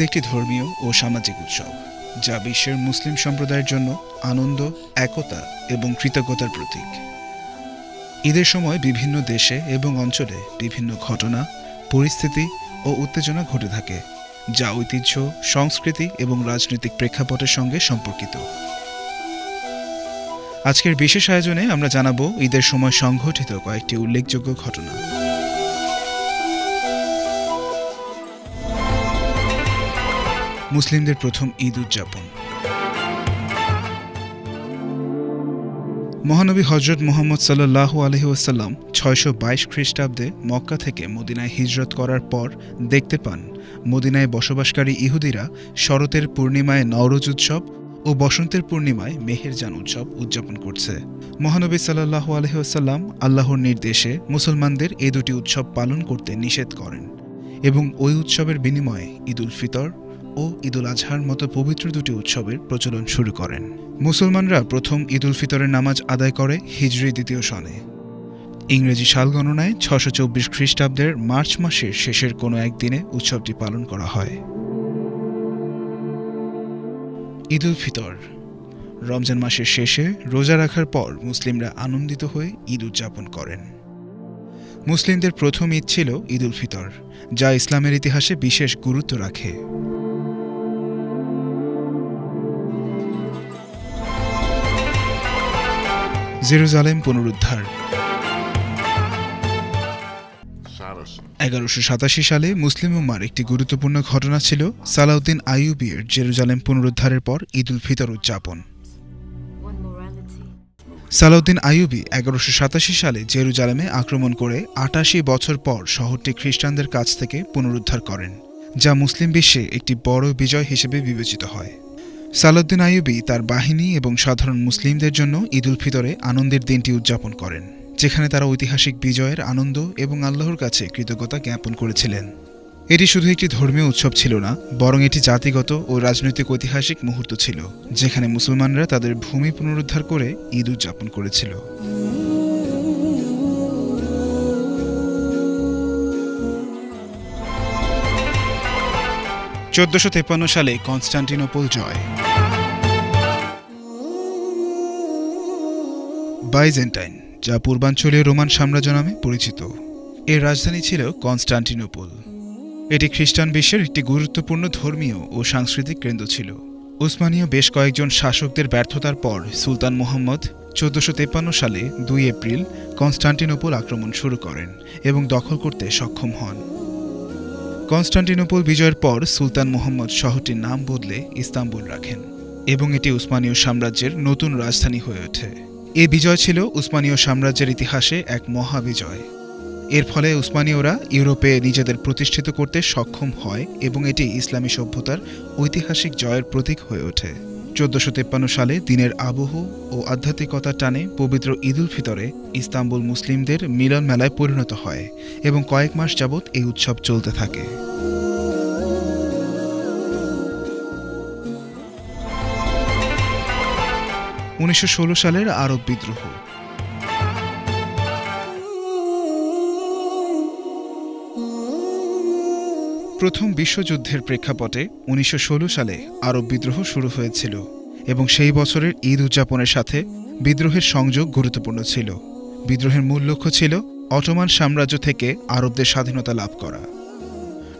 ঈদ একটি ধর্মীয় ও সামাজিক উৎসব, যা বিশ্বের মুসলিম সম্প্রদায়ের জন্য আনন্দ, একতা এবং কৃতজ্ঞতার প্রতীক। ঈদের সময় বিভিন্ন দেশে এবং অঞ্চলে বিভিন্ন ঘটনা, পরিস্থিতি ও উত্তেজনা ঘটে থাকে, যা ঐতিহ্য, সংস্কৃতি এবং রাজনৈতিক প্রেক্ষাপটের সঙ্গে সম্পর্কিত। আজকের বিশেষ আয়োজনে আমরা জানাব ঈদের সময় সংঘটিত কয়েকটি উল্লেখযোগ্য ঘটনা। মুসলিমদের প্রথম ঈদ উদযাপন। মহানবী হজরত মোহাম্মদ সাল্লাহ আলহি ওসাল্লাম ছয়শো বাইশ খ্রিস্টাব্দে মক্কা থেকে মদিনায় হিজরত করার পর দেখতে পান, মদিনায় বসবাসকারী ইহুদিরা শরতের পূর্ণিমায় নওরোজ উৎসব ও বসন্তের পূর্ণিমায় মেহেরজান উৎসব উদযাপন করছে। মহানবী সাল্লাহ আলহিহাসাল্লাম আল্লাহর নির্দেশে মুসলমানদের এ দুটি উৎসব পালন করতে নিষেধ করেন এবং ওই উৎসবের বিনিময়ে ঈদ উল ফিতর ও ঈদুল আজহার মতো পবিত্র দুটি উৎসবের প্রচলন শুরু করেন। মুসলমানরা প্রথম ঈদ উল ফিতরের নামাজ আদায় করে হিজরি দ্বিতীয় সনে। ইংরেজি সাল গণনায় ছশো চব্বিশ খ্রিস্টাব্দের মার্চ মাসের শেষের কোনো একদিনে উৎসবটি পালন করা হয়। ঈদ উল ফিতর। রমজান মাসের শেষে রোজা রাখার পর মুসলিমরা আনন্দিত হয়ে ঈদ উদযাপন করেন। মুসলিমদের প্রথম ঈদ ছিল ঈদ উল ফিতর, যা ইসলামের ইতিহাসে বিশেষ গুরুত্ব রাখে। জেরুজালেম পুনরুদ্ধার। এগারোশো সাতাশি সালে মুসলিম উম্মার একটি গুরুত্বপূর্ণ ঘটনা ছিল সালাউদ্দিন আইয়ুবির জেরুজালেম পুনরুদ্ধারের পর ঈদ উল ফিতর উদযাপন। সালাউদ্দিন আইয়ুবি এগারোশো সাতাশি সালে জেরুজালেমে আক্রমণ করে আটাশি বছর পর শহরটি খ্রিস্টানদের কাছ থেকে পুনরুদ্ধার করেন, যা মুসলিম বিশ্বে একটি বড় বিজয় হিসেবে বিবেচিত হয়। সালাউদ্দিন আয়ুবি তার বাহিনী এবং সাধারণ মুসলিমদের জন্য ঈদ উল ফিতরে আনন্দের দিনটি উদযাপন করেন, যেখানে তারা ঐতিহাসিক বিজয়ের আনন্দ এবং আল্লাহর কাছে কৃতজ্ঞতা জ্ঞাপন করেছিলেন। এটি শুধু একটি ধর্মীয় উৎসব ছিল না, বরং এটি জাতিগত ও রাজনৈতিক ঐতিহাসিক মুহূর্ত ছিল, যেখানে মুসলমানরা তাদের ভূমি পুনরুদ্ধার করে ঈদ উদযাপন করেছিল। চোদ্দশো তেপ্পান্ন সালে কনস্টান্টিনোপল জয়। বাইজেন্টাইন, যা পূর্বাঞ্চলীয় রোমান সাম্রাজ্য নামে পরিচিত। এর রাজধানী ছিল কনস্টান্টিনোপল। এটি খ্রিস্টান বিশ্বের একটি গুরুত্বপূর্ণ ধর্মীয় ও সাংস্কৃতিক কেন্দ্র ছিল। উসমানীয় বেশ কয়েকজন শাসকদের ব্যর্থতার পর সুলতান মোহাম্মদ চোদ্দশো তেপ্পান্ন সালে দুই এপ্রিল কনস্টান্টিনোপল আক্রমণ শুরু করেন এবং দখল করতে সক্ষম হন। কনস্টান্টিনোপল বিজয়ের পর সুলতান মোহাম্মদ শহরটির নাম বদলে ইস্তাম্বুল রাখেন এবং এটি উসমানীয় সাম্রাজ্যের নতুন রাজধানী হয়ে ওঠে। এ বিজয় ছিল উসমানীয় সাম্রাজ্যের ইতিহাসে এক মহাবিজয়। এর ফলে উসমানীয়রা ইউরোপে নিজেদের প্রতিষ্ঠিত করতে সক্ষম হয় এবং এটি ইসলামী সভ্যতার ঐতিহাসিক জয়ের প্রতীক হয়ে ওঠে। চোদ্দশো তেপ্পান্ন সালে দিনের আবহ ও আধ্যাত্মিকতা টানে পবিত্র ঈদুল ফিতরে ইস্তাম্বুল মুসলিমদের মিলন মেলায় পরিণত হয় এবং কয়েক মাস যাবৎ এই উৎসব চলতে থাকে। উনিশশো ষোলো সালের আরব বিদ্রোহ। প্রথম বিশ্বযুদ্ধের প্রেক্ষাপটে উনিশশো ষোলো সালে আরব বিদ্রোহ শুরু হয়েছিল এবং সেই বছরের ঈদ উদযাপনের সাথে বিদ্রোহের সংযোগ গুরুত্বপূর্ণ ছিল। বিদ্রোহের মূল লক্ষ্য ছিল অটোমান সাম্রাজ্য থেকে আরবদের স্বাধীনতা লাভ করা।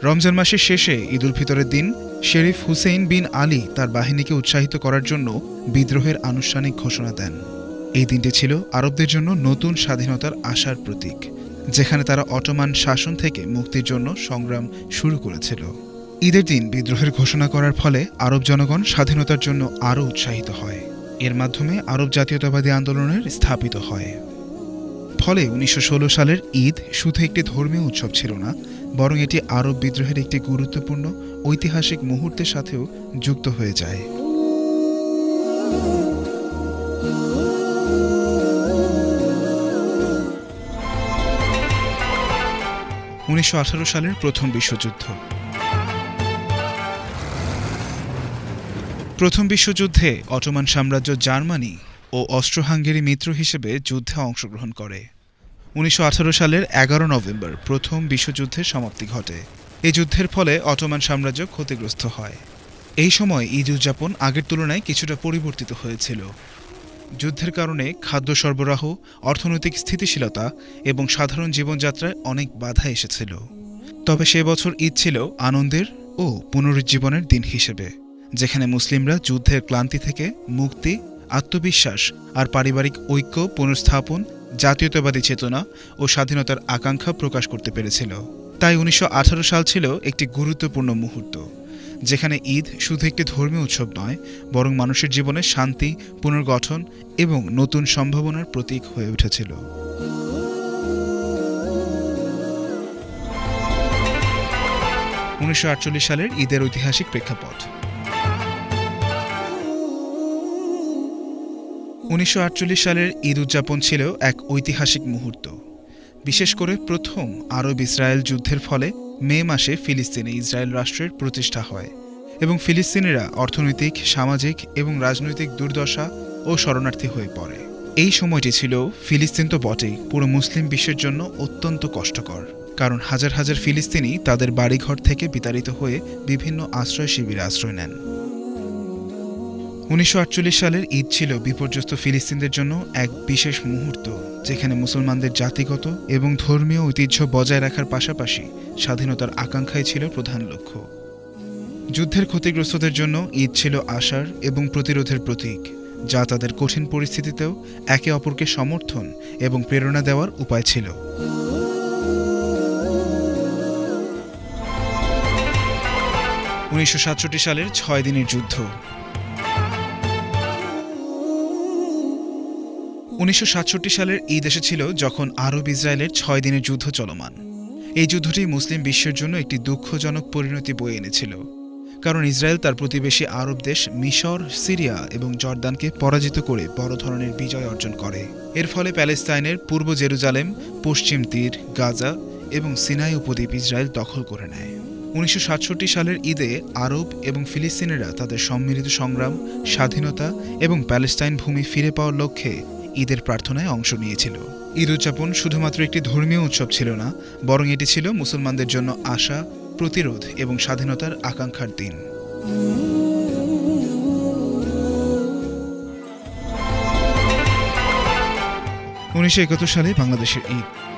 রমজান মাসের শেষে ঈদ উল ফিতরের দিন শেরিফ হুসেইন বিন আলী তার বাহিনীকে উৎসাহিত করার জন্য বিদ্রোহের আনুষ্ঠানিক ঘোষণা দেন। এই দিনটি ছিল আরবদের জন্য নতুন স্বাধীনতার আশার প্রতীক। যেখানে তারা অটোমান শাসন থেকে মুক্তির জন্য সংগ্রাম শুরু করেছিল। ঈদের দিন বিদ্রোহের ঘোষণা করার ফলে আরব জনগণ স্বাধীনতার জন্য আরও উৎসাহিত হয়। এর মাধ্যমে আরব জাতীয়তাবাদী আন্দোলনের স্থাপিত হয়। ফলে উনিশশো ষোলো সালের ঈদ শুধু একটি ধর্মীয় উৎসব ছিল না, বরং এটি আরব বিদ্রোহের একটি গুরুত্বপূর্ণ ঐতিহাসিক মুহূর্তের সাথেও যুক্ত হয়ে যায়। উনিশশো আঠারো সালের প্রথম বিশ্বযুদ্ধ। প্রথম বিশ্বযুদ্ধে অটোমান সাম্রাজ্য জার্মানি ও অস্ট্রো হাঙ্গেরি মিত্র হিসেবে যুদ্ধে অংশগ্রহণ করে। উনিশশো আঠারো সালের এগারো নভেম্বর প্রথম বিশ্বযুদ্ধের সমাপ্তি ঘটে। এই যুদ্ধের ফলে অটোমান সাম্রাজ্য ক্ষতিগ্রস্ত হয়। এই সময় ঈদ উদযাপন আগের তুলনায় কিছুটা পরিবর্তিত হয়েছিল। যুদ্ধের কারণে খাদ্য সরবরাহ, অর্থনৈতিক স্থিতিশীলতা এবং সাধারণ জীবনযাত্রায় অনেক বাধা এসেছিল। তবে সে বছর ঈদ ছিল আনন্দের ও পুনরুজ্জীবনের দিন হিসেবে, যেখানে মুসলিমরা যুদ্ধের ক্লান্তি থেকে মুক্তি, আত্মবিশ্বাস আর পারিবারিক ঐক্য পুনঃস্থাপন জাতীয়তাবাদী চেতনা ও স্বাধীনতার আকাঙ্ক্ষা প্রকাশ করতে পেরেছিল। তাই উনিশশো আঠারো সাল ছিল একটি গুরুত্বপূর্ণ মুহূর্ত। যেখানে ঈদ শুধু একটি ধর্মীয় উৎসব নয়, বরং মানুষের জীবনে শান্তি, পুনর্গঠন এবং নতুন সম্ভাবনার প্রতীক হয়ে উঠেছিল। উনিশশো সালের ঈদের ঐতিহাসিক প্রেক্ষাপট। উনিশশো আটচল্লিশ সালের ঈদ উদযাপন ছিল এক ঐতিহাসিক মুহূর্ত। বিশেষ করে প্রথম আরব ইসরায়েল যুদ্ধের ফলে মে মাসে ফিলিস্তিনে ইসরায়েল রাষ্ট্রের প্রতিষ্ঠা হয় এবং ফিলিস্তিনিরা অর্থনৈতিক, সামাজিক এবং রাজনৈতিক দুর্দশা ও শরণার্থী হয়ে পড়ে। এই সময়টি ছিল, ফিলিস্তিন তো বটেই, পুরো মুসলিম বিশ্বের জন্য অত্যন্ত কষ্টকর। কারণ হাজার হাজার ফিলিস্তিনি তাদের বাড়িঘর থেকে বিতাড়িত হয়ে বিভিন্ন আশ্রয় শিবিরে আশ্রয় নেন। উনিশশো আটচল্লিশ সালের ঈদ ছিল বিপর্যস্ত ফিলিস্তিনদের জন্য এক বিশেষ মুহূর্ত, যেখানে মুসলমানদের জাতিগত এবং ধর্মীয় ঐতিহ্য বজায় রাখার পাশাপাশি স্বাধীনতার আকাঙ্ক্ষাই ছিল প্রধান লক্ষ্য। যুদ্ধের ক্ষতিগ্রস্তদের জন্য ঈদ ছিল আশার এবং প্রতিরোধের প্রতীক, যা তাদের কঠিন পরিস্থিতিতেও একে অপরকে সমর্থন এবং প্রেরণা দেওয়ার উপায় ছিল। উনিশশো সাতষট্টি সালের ছয় দিনের যুদ্ধ উনিশশো সাতষট্টি সালের ঈদ এসেছিল যখন আরব ইসরায়েলের ছয় দিনের যুদ্ধ চলমান। এই যুদ্ধটি মুসলিম বিশ্বের জন্য একটি দুঃখজনক পরিণতি বয়ে এনেছিল। কারণ ইসরায়েল তার প্রতিবেশী আরব দেশ মিশর, সিরিয়া এবং জর্দানকে পরাজিত করে বড় ধরনের বিজয় অর্জন করে। এর ফলে প্যালেস্তাইনের পূর্ব জেরুজালেম, পশ্চিম তীর, গাজা এবং সিনাই উপদ্বীপ ইসরায়েল দখল করে নেয়। উনিশশো সাতষট্টি সালের ঈদে আরব এবং ফিলিস্তিনিরা তাদের সম্মিলিত সংগ্রাম, স্বাধীনতা এবং প্যালেস্তাইন ভূমি ফিরে পাওয়ার লক্ষ্যে ঈদের প্রার্থনায় অংশ নিয়েছিল। ঈদ উদযাপন শুধুমাত্র একটি ধর্মীয় উৎসব ছিল না, বরং এটি ছিল মুসলমানদের জন্য আশা, প্রতিরোধ এবং স্বাধীনতার আকাঙ্ক্ষার দিন। উনিশশো একাত্তর সালে বাংলাদেশের ঈদ।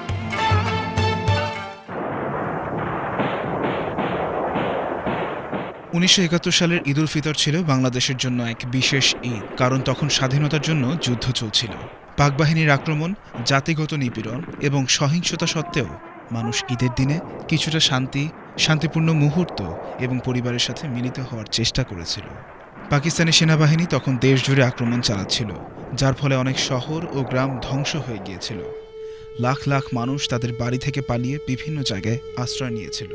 উনিশশো একাত্তর সালের ঈদ উল ফিতর ছিল বাংলাদেশের জন্য এক বিশেষ ঈদ, কারণ তখন স্বাধীনতার জন্য যুদ্ধ চলছিল। পাকবাহিনীর আক্রমণ, জাতিগত নিপীড়ন এবং সহিংসতা সত্ত্বেও মানুষ ঈদের দিনে কিছুটা শান্তি, শান্তিপূর্ণ মুহূর্ত এবং পরিবারের সাথে মিলিত হওয়ার চেষ্টা করেছিল। পাকিস্তানি সেনাবাহিনী তখন দেশ জুড়ে আক্রমণ চালাচ্ছিল, যার ফলে অনেক শহর ও গ্রাম ধ্বংস হয়ে গিয়েছিল। লাখ লাখ মানুষ তাদের বাড়ি থেকে পালিয়ে বিভিন্ন জায়গায় আশ্রয় নিয়েছিল।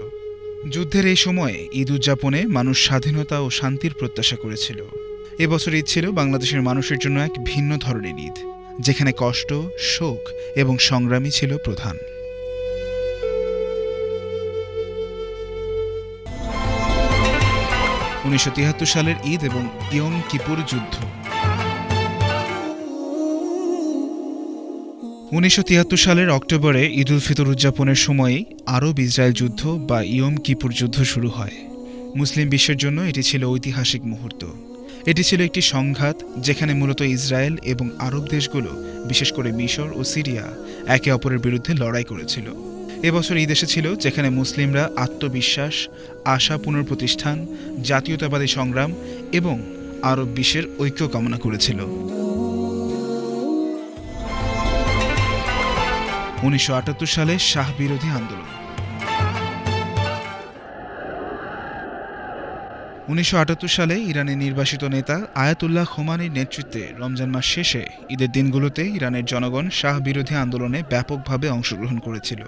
যুদ্ধের এই সময়ে ঈদ উদযাপনে মানুষ স্বাধীনতা ও শান্তির প্রত্যাশা করেছিল। এবছর ঈদ ছিল বাংলাদেশের মানুষের জন্য এক ভিন্ন ধরনের ঈদ, যেখানে কষ্ট, শোক এবং সংগ্রামী ছিল প্রধান। উনিশশো তিয়াত্তর সালের ঈদ এবং ইয়ং কিপুর যুদ্ধ। উনিশশো তিয়াত্তর সালের অক্টোবরে ঈদ উল ফিতর উদযাপনের সময়েই আরব ইসরায়েল যুদ্ধ বা ইয়ম কিপুর যুদ্ধ শুরু হয়। মুসলিম বিশ্বের জন্য এটি ছিল ঐতিহাসিক মুহূর্ত। এটি ছিল একটি সংঘাত যেখানে মূলত ইসরায়েল এবং আরব দেশগুলো, বিশেষ করে মিশর ও সিরিয়া, একে অপরের বিরুদ্ধে লড়াই করেছিল। এবছর ঈদ এসেছিল যেখানে মুসলিমরা আত্মবিশ্বাস, আশা পুনঃপ্রতিষ্ঠান, জাতীয়তাবাদী সংগ্রাম এবং আরব বিশ্বের ঐক্য কামনা করেছিল। উনিশশো আটাত্তর সালে শাহ বিরোধী আন্দোলন। উনিশশো সালে ইরানের নির্বাসিত নেতা আয়াতুল্লাহ খোমানির নেতৃত্বে রমজান মাস শেষে ঈদের দিনগুলোতে ইরানের জনগণ শাহ বিরোধী আন্দোলনে ব্যাপকভাবে অংশগ্রহণ করেছিল।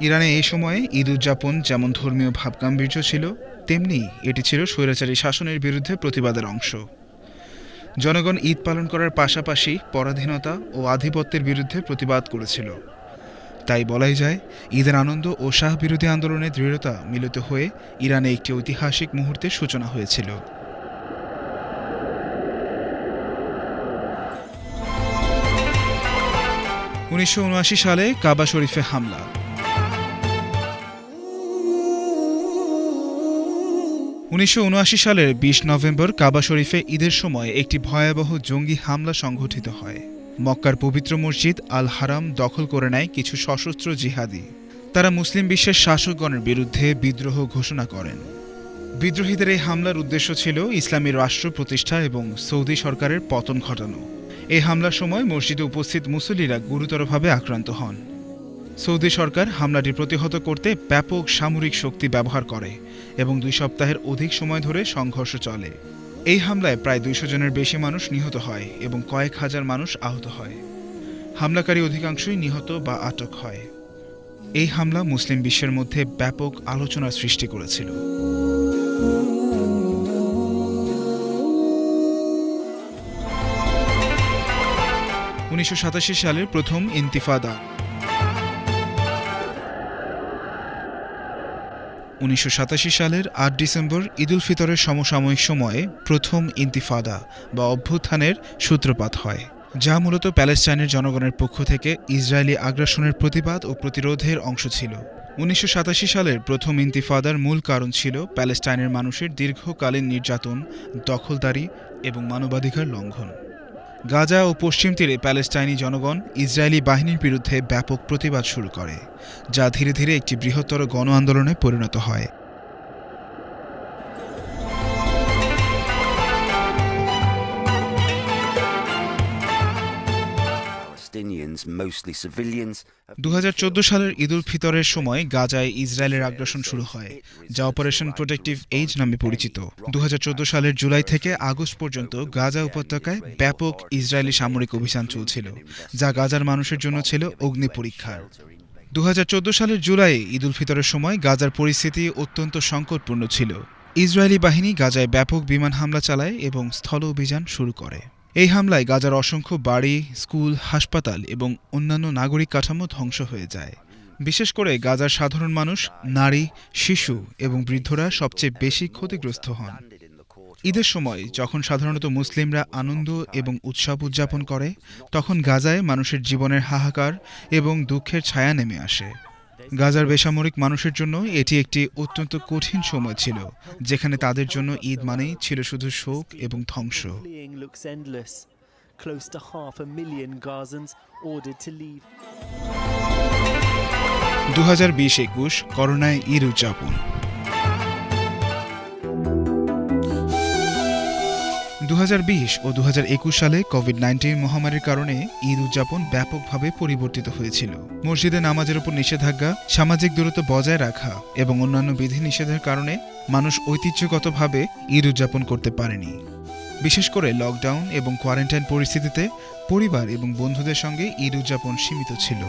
ইরানে এই সময়ে ঈদ উদযাপন যেমন ধর্মীয় ভাবগাম্ভীর্য ছিল, তেমনি এটি ছিল স্বৈরাচারী শাসনের বিরুদ্ধে প্রতিবাদের অংশ। জনগণ ঈদ পালন করার পাশাপাশি পরাধীনতা ও আধিপত্যের বিরুদ্ধে প্রতিবাদ করেছিল। তাই বলাই যায়, ঈদের আনন্দ ও শাহ বিরোধী আন্দোলনে দৃঢ়তা মিলিত হয়ে ইরানে একটি ঐতিহাসিক মুহূর্তের সূচনা হয়েছিল। উনিশশো সালে কাবা শরীফে হামলা। উনিশশো উনআশি সালের বিশ নভেম্বর কাবা শরীফে ঈদের সময় একটি ভয়াবহ জঙ্গি হামলা সংঘটিত হয়। মক্কার পবিত্র মসজিদ আল হারাম দখল করে নেয় কিছু সশস্ত্র জিহাদি। তারা মুসলিম বিশ্বের শাসকগণের বিরুদ্ধে বিদ্রোহ ঘোষণা করেন। বিদ্রোহীদের এই হামলার উদ্দেশ্য ছিল ইসলামী রাষ্ট্র প্রতিষ্ঠা এবং সৌদি সরকারের পতন ঘটানো। এই হামলার সময় মসজিদে উপস্থিত মুসল্লিরা গুরুতরভাবে আক্রান্ত হন। সৌদি সরকার হামলাটি প্রতিহত করতে ব্যাপক সামরিক শক্তি ব্যবহার করে এবং দুই সপ্তাহের অধিক সময় ধরে সংঘর্ষ চলে। এই হামলায় প্রায় দুইশো জনের বেশি মানুষ নিহত হয় এবং কয়েক হাজার মানুষ আহত হয়। হামলাকারী অধিকাংশই নিহত বা আটক হয়। এই হামলা মুসলিম বিশ্বের মধ্যে ব্যাপক আলোচনার সৃষ্টি করেছিল। উনিশশো সাতাশি সালের প্রথম ইন্তিফাদা উনিশশো সাতাশি সালের আট ডিসেম্বর ঈদুল ফিতরের সমসাময়িক সময়ে প্রথম ইন্তিফাদা বা অভ্যুত্থানের সূত্রপাত হয়, যা মূলত প্যালেস্টাইনের জনগণের পক্ষ থেকে ইসরায়েলি আগ্রাসনের প্রতিবাদ ও প্রতিরোধের অংশ ছিল। উনিশশো সাতাশি সালের প্রথম ইন্তিফাদার মূল কারণ ছিল প্যালেস্টাইনের মানুষের দীর্ঘকালীন নির্যাতন, দখলদারি এবং মানবাধিকার লঙ্ঘন। গাজা ও পশ্চিম তীরে প্যালেস্টাইনি জনগণ ইসরায়েলি বাহিনীর বিরুদ্ধে ব্যাপক প্রতিবাদ শুরু করে, যা ধীরে ধীরে একটি বৃহত্তর গণ আন্দোলনে পরিণত হয়। দু সালের ঈদুল ফিতরের সময় গাজায় ইসরায়েলের আগ্রাসন শুরু হয়, যা অপারেশন প্রোটেক্টিভ এইজ নামে পরিচিত। দুহাজার চোদ্দ সালের জুলাই থেকে আগস্ট পর্যন্ত গাজা উপত্যকায় ব্যাপক ইসরায়েলি সামরিক অভিযান চলছিল, যা গাজার মানুষের জন্য ছিল অগ্নি পরীক্ষার দু সালের জুলাইয়ে ঈদুল ফিতরের সময় গাজার পরিস্থিতি অত্যন্ত সংকটপূর্ণ ছিল। ইসরায়েলি বাহিনী গাজায় ব্যাপক বিমান হামলা চালায় এবং স্থল অভিযান শুরু করে। এই হামলায় গাজার অসংখ্য বাড়ি, স্কুল, হাসপাতাল এবং অন্যান্য নাগরিক কাঠামো ধ্বংস হয়ে যায় বিশেষ করে গাজার সাধারণ মানুষ, নারী, শিশু এবং বৃদ্ধরা সবচেয়ে বেশি ক্ষতিগ্রস্ত হন. ঈদের সময় যখন সাধারণত মুসলিমরা আনন্দ এবং উৎসব উদযাপন করে, তখন গাজায় মানুষের জীবনের হাহাকার এবং দুঃখের ছায়া নেমে আসে গাজার বেসামরিক মানুষের জন্য এটি একটি অত্যন্ত কঠিন সময় ছিল যেখানে তাদের জন্য ঈদ মানেই ছিল শুধু শোক এবং ধ্বংস Fleeing looks endless. Close to half a million Gazans ordered to leave. দু হাজার বিশ একুশ করোনায় ঈদ উদযাপন দু হাজার বিশ ও দু হাজার একুশ সালে কোভিড নাইন্টিন মহামারীর কারণে ঈদ উদযাপন ব্যাপকভাবে পরিবর্তিত হয়েছিল। মসজিদে নামাজের উপর নিষেধাজ্ঞা, সামাজিক দূরত্ব বজায় রাখা এবং অন্যান্য বিধিনিষেধের কারণে মানুষ ঐতিহ্যগতভাবে ঈদ উদযাপন করতে পারেনি। বিশেষ করে লকডাউন এবং কোয়ারেন্টাইন পরিস্থিতিতে পরিবার এবং বন্ধুদের সঙ্গে ঈদ উদযাপন সীমিত ছিল।